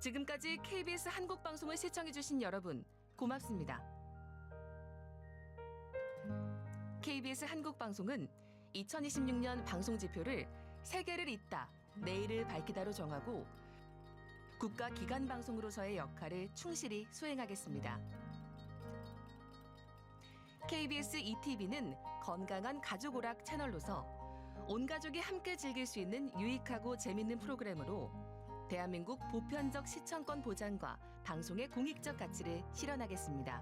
지금까지 KBS 한국 방송을 시청해주신 여러분 고맙습니다. KBS 한국 방송은 2026년 방송 지표를 세계를 잇다, 내일을 밝히다로 정하고 국가 기관 방송으로서의 역할을 충실히 수행하겠습니다. KBS ETV는 건강한 가족 오락 채널로서 온 가족이 함께 즐길 수 있는 유익하고 재밌는 프로그램으로 대한민국 보편적 시청권 보장과 방송의 공익적 가치를 실현하겠습니다.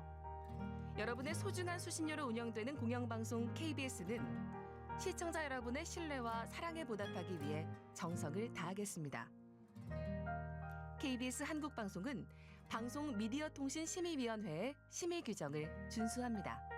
여러분의 소중한 수신료로 운영되는 공영방송 KBS는 시청자 여러분의 신뢰와 사랑에 보답하기 위해 정성을 다하겠습니다. KBS 한국방송은 방송 미디어 통신 심의위원회의 심의 규정을 준수합니다.